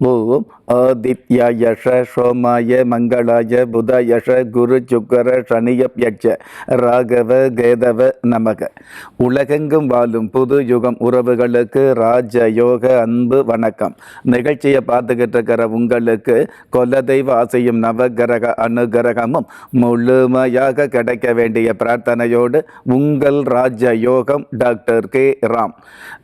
ஓம் ஆதித்யாயஷ சோமாய மங்களாய புதயஷ குரு சுக்கர சனியப்யட்ச ராகவ கேதவ நமக. உலகெங்கும் வாழும் புது யுகம் உறவுகளுக்கு ராஜ யோக அன்பு வணக்கம். நிகழ்ச்சியை பார்த்துக்கிட்டு இருக்கிற உங்களுக்கு கொலதெய்வ ஆசையும் நவகிரக அனுகிரகமும் முழுமையாக கிடைக்க வேண்டிய பிரார்த்தனையோடு உங்கள் Raja Yogam doctor K. Ram.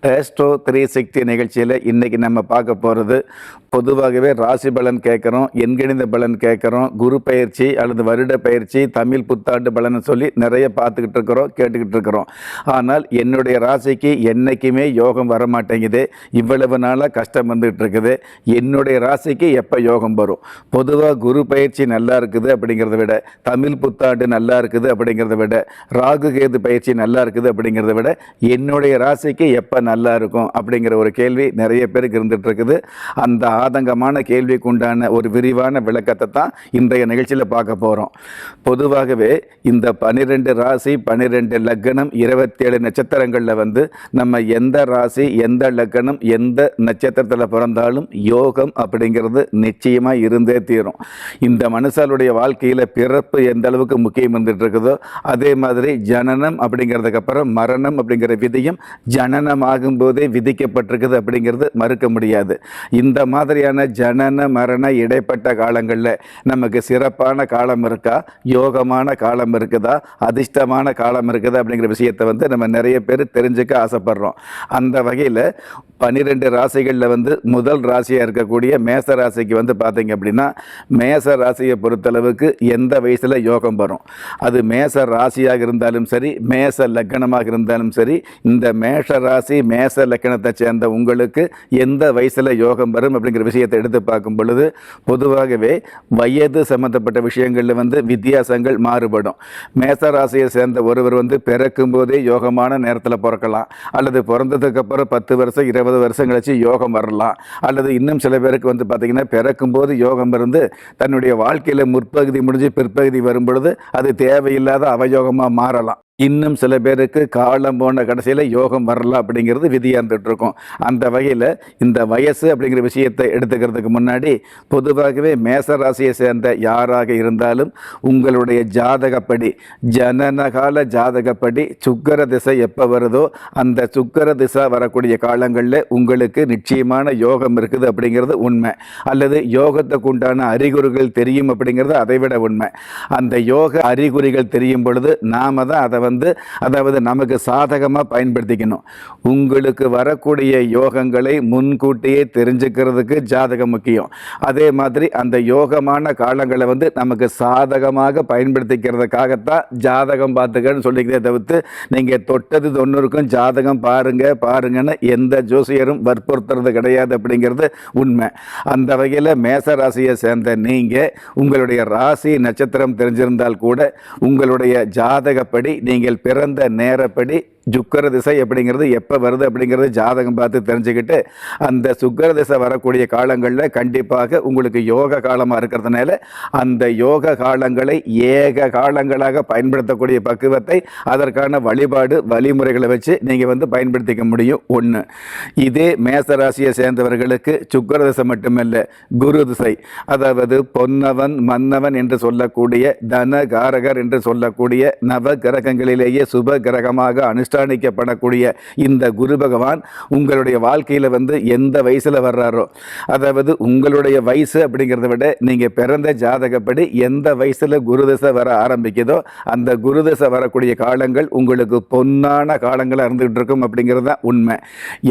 Astro three sixty நிகழ்ச்சியில் இன்றைக்கி நம்ம பார்க்க போகிறது பொதுவாகவே ராசி பலன் கேட்குறோம் எண்கணித பலன் கேட்குறோம் குரு பயிற்சி அல்லது வருட பயிற்சி தமிழ் புத்தாண்டு பலன் சொல்லி நிறைய பார்த்துக்கிட்டு இருக்கிறோம் கேட்டுக்கிட்டு இருக்கிறோம். ஆனால் என்னுடைய ராசிக்கு என்றைக்குமே யோகம் வர மாட்டேங்குது இவ்வளவு நாளாக கஷ்டம் வந்துகிட்டு இருக்குது. என்னுடைய ராசிக்கு எப்போ யோகம் வரும்? பொதுவாக குரு பயிற்சி நல்லா இருக்குது அப்படிங்கிறத விட தமிழ் புத்தாண்டு நல்லா இருக்குது அப்படிங்கிறத விட ராகு கேது பயிற்சி நல்லா இருக்குது அப்படிங்கிறத விட என்னுடைய ராசிக்கு எப்போ நல்லா இருக்கும் அப்படிங்கிற ஒரு கேள்வி நிறைய பேருக்கு இருந்துகிட்ருக்குது அந்த ஆதங்கமான கேள்விக்கு உண்டான ஒரு விரிவான விளக்கத்தை தான் இன்றைய நிகழ்ச்சியில் பார்க்க போகிறோம் பொதுவாகவே இந்த பன்னிரெண்டு ராசி பன்னிரெண்டு லக்னம் இருபத்தேழு நட்சத்திரங்களில் வந்து நம்ம எந்த ராசி எந்த லக்னம் எந்த நட்சத்திரத்தில் பிறந்தாலும் யோகம் அப்படிங்கிறது நிச்சயமாக இருந்தே தீரும். இந்த மனுஷாலுடைய வாழ்க்கையில் பிறப்பு எந்த அளவுக்கு முக்கியம் வந்துட்டு இருக்குதோ அதே மாதிரி ஜனனம் அப்படிங்கிறதுக்கு அப்புறம் மரணம் அப்படிங்கிற விதியும் ஜனனமாகும் போதே விதிக்கப்பட்டிருக்குது அப்படிங்கிறது மறுக்க முடியாது. இந்த மாதிரியான ஜனன மரண இடைப்பட்ட காலங்களில் நமக்கு சிறப்பான காலம் இருக்கா? யோகமான காலம் இருக்குதா? அதிர்ஷ்டமான காலம் இருக்குதா? அப்படிங்கிற விஷயத்தை வந்து நம்ம நிறைய பேர் தெரிஞ்சுக்க ஆசைப்படுறோம். அந்த வகையில் பன்னிரெண்டு ராசிகளில் வந்து முதல் ராசியாக இருக்கக்கூடிய மேச ராசிக்கு வந்து பார்த்தீங்க அப்படின்னா மேச ராசியை பொறுத்தளவுக்கு எந்த வயசில் யோகம் வரும்? அது மேச ராசியாக இருந்தாலும் சரி மேச லக்கணமாக இருந்தாலும் சரி இந்த மேஷ ராசி மேச லக்கணத்தை சேர்ந்த உங்களுக்கு எந்த வயசில் யோகம் வரும் அப்படிங்கிற விஷயத்தை எடுத்து பார்க்கும் பொழுது பொதுவாகவே வயது சம்பந்தப்பட்ட விஷயங்களில் வந்து வித்தியாசங்கள் மாறுபடும். மேச ராசியை சேர்ந்த ஒருவர் வந்து பிறக்கும் போதே யோகமான நேரத்தில் பிறக்கலாம். அல்லது பிறந்ததுக்கப்புறம் பத்து வருஷம் இருபது வருஷம் கழிச்சு யோகம் வரலாம். அல்லது இன்னும் சில பேருக்கு வந்து பார்த்திங்கன்னா பிறக்கும்போது யோகம் இருந்து தன்னுடைய வாழ்க்கையில் முற்பகுதி முடிஞ்சு பிற்பகுதி வரும் பொழுது அது தேவையில்லாத அவயோகமாக மாறலாம். இன்னும் சில பேருக்கு காலம் போன கடைசியில் யோகம் வரலாம் அப்படிங்கிறது விதியாக இருக்கும் அந்த வகையில் இந்த வயசு அப்படிங்கிற விஷயத்தை எடுத்துக்கிறதுக்கு முன்னாடி பொதுவாகவே மேச ராசியை சேர்ந்த யாராக இருந்தாலும் உங்களுடைய ஜாதகப்படி ஜனனகால ஜாதகப்படி சுக்கர திசை எப்போ வருதோ அந்த சுக்கர திசை வரக்கூடிய காலங்களில் உங்களுக்கு நிச்சயமான யோகம் இருக்குது அப்படிங்கிறது உண்மை. அல்லது யோகத்துக்கு உண்டான அறிகுறிகள் தெரியும் அப்படிங்கிறது அதை விட உண்மை. அந்த யோக அறிகுறிகள் தெரியும் பொழுது நாம தான் அதை வந்து அதாவது நமக்கு சாதகமாக பயன்படுத்திக்கணும். உங்களுக்கு வரக்கூடிய யோகங்களை முன்கூட்டியே தெரிஞ்சுக்கிறதுக்கு ஜாதகம் முக்கியம். அதே மாதிரி அந்த யோகமான காலங்களை வந்து நமக்கு சாதகமாக பயன்படுத்திக்கிறதுக்காகத்தான் ஜாதகம் பார்த்துக்கன்னு சொல்லிக்கிறதே தவிர்த்து நீங்கள் தொட்டது தொண்ணூறுக்கும் ஜாதகம் பாருங்க பாருங்கன்னு எந்த ஜோசியரும் வற்புறுத்துறது கிடையாது அப்படிங்கிறது உண்மை. அந்த வகையில் மேச ராசியை சேர்ந்த நீங்கள் உங்களுடைய ராசி நட்சத்திரம் தெரிஞ்சிருந்தால் கூட உங்களுடைய ஜாதகப்படி நீங்கள் நீங்கள் பிறந்த நேரப்படி சுக்கர திசை அப்படிங்கிறது எப்போ வருது அப்படிங்கிறது ஜாதகம் பார்த்து தெரிஞ்சுக்கிட்டு அந்த சுக்கர திசை வரக்கூடிய காலங்களில் கண்டிப்பாக உங்களுக்கு யோக காலமாக இருக்கிறதுனால அந்த யோக காலங்களை ஏக காலங்களாக பயன்படுத்தக்கூடிய பக்குவத்தை அதற்கான வழிபாடு வழிமுறைகளை வச்சு நீங்கள் வந்து பயன்படுத்திக்க முடியும். ஒன்று இதே மேச ராசியை சேர்ந்தவர்களுக்கு சுக்கர திசை மட்டுமல்ல குரு திசை அதாவது பொன்னவன் மன்னவன் என்று சொல்லக்கூடிய தன காரகர் என்று சொல்லக்கூடிய நவ கிரகங்களிலேயே சுப கிரகமாக அனுஷ்ட அனுஷ்டானிக்கப்படக்கூடிய இந்த குரு பகவான் உங்களுடைய வாழ்க்கையில் வந்து எந்த வயசில் வர்றாரோ அதாவது உங்களுடைய வயசு அப்படிங்கிறத விட நீங்கள் பிறந்த ஜாதகப்படி எந்த வயசில் குருதசை வர ஆரம்பிக்குதோ அந்த குருதசை வரக்கூடிய காலங்கள் உங்களுக்கு பொன்னான காலங்களாக இருந்துகிட்டு இருக்கும் அப்படிங்கிறது தான் உண்மை.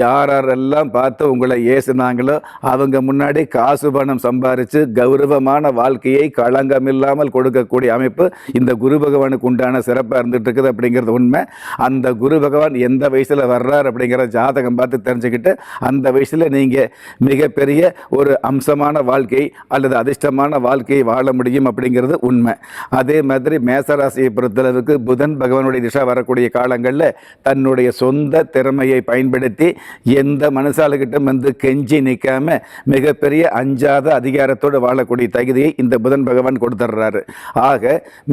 யாரெல்லாம் பார்த்து உங்களை ஏசுனாங்களோ அவங்க முன்னாடி காசு பணம் சம்பாரித்து கௌரவமான வாழ்க்கையை களங்கமில்லாமல் கொடுக்கக்கூடிய அமைப்பு இந்த குரு பகவானுக்கு உண்டான சிறப்பாக இருந்துகிட்டு இருக்குது அப்படிங்கிறது உண்மை. அந்த குரு குரு பகவான் எந்த வயசில் வர்றார் அப்படிங்கிற ஜாதகம் பார்த்து தெரிஞ்சுக்கிட்டு அந்த வயசில் நீங்கள் மிகப்பெரிய ஒரு அம்சமான வாழ்க்கை அல்லது அதிர்ஷ்டமான வாழ்க்கையை வாழ முடியும் அப்படிங்கிறது உண்மை. அதே மாதிரி மேசராசியை பொறுத்தளவுக்கு புதன் பகவானுடைய திசா வரக்கூடிய காலங்களில் தன்னுடைய சொந்த திறமையை பயன்படுத்தி எந்த மனுஷாலுக்கிட்டும் வந்து கெஞ்சி நிற்காம மிகப்பெரிய அஞ்சாத அதிகாரத்தோடு வாழக்கூடிய தகுதியை இந்த புதன் பகவான் கொடுத்துட்றாரு ஆக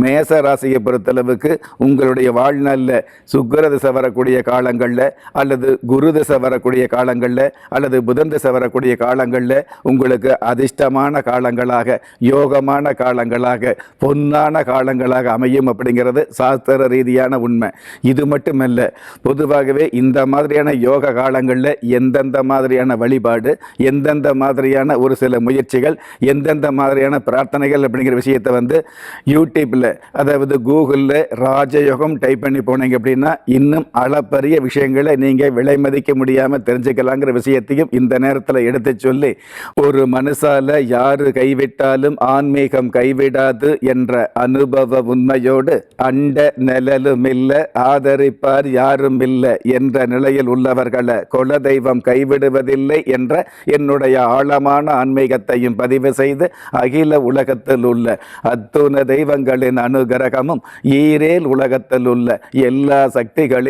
மேச ராசியை பொறுத்தளவுக்கு உங்களுடைய வாழ்நாளில் சுக்கர திசை தசை வரக்கூடிய காலங்களில் அல்லது குரு தசை வரக்கூடிய காலங்களில் அல்லது புதன் தசை வரக்கூடிய காலங்களில் உங்களுக்கு அதிர்ஷ்டமான காலங்களாக யோகமான காலங்களாக பொன்னான காலங்களாக அமையும் அப்படிங்கிறது சாஸ்திர ரீதியான உண்மை. இது மட்டுமல்ல பொதுவாகவே இந்த மாதிரியான யோக காலங்களில் எந்தெந்த மாதிரியான வழிபாடு எந்தெந்த மாதிரியான ஒரு சில முயற்சிகள் எந்தெந்த மாதிரியான பிரார்த்தனைகள் அப்படிங்கிற விஷயத்தை வந்து யூடியூப்பில் அதாவது கூகுளில் ராஜயோகம் டைப் பண்ணி போனீங்க அப்படின்னா இன்னும் அளப்பரிய விஷயங்களை நீங்கள் விலை மதிக்க முடியாமல் தெரிஞ்சுக்கலாங்கிற விஷயத்தையும் இந்த நேரத்தில் எடுத்து சொல்லி ஒரு மனுஷால யாரு கைவிட்டாலும் ஆன்மீகம் கைவிடாது என்ற அனுபவ உண்மையோடு அண்ட நிழலும் இல்லை ஆதரிப்பார் யாரும் இல்லை என்ற நிலையில் உள்ளவர்களை குலதெய்வம் கைவிடுவதில்லை என்ற என்னுடைய ஆழமான ஆன்மீகத்தையும் பதிவு செய்து அகில உலகத்தில் உள்ள அத்துண தெய்வங்களின் அனுகிரகமும் ஈரேல் உலகத்தில் உள்ள எல்லா சக்திகளின்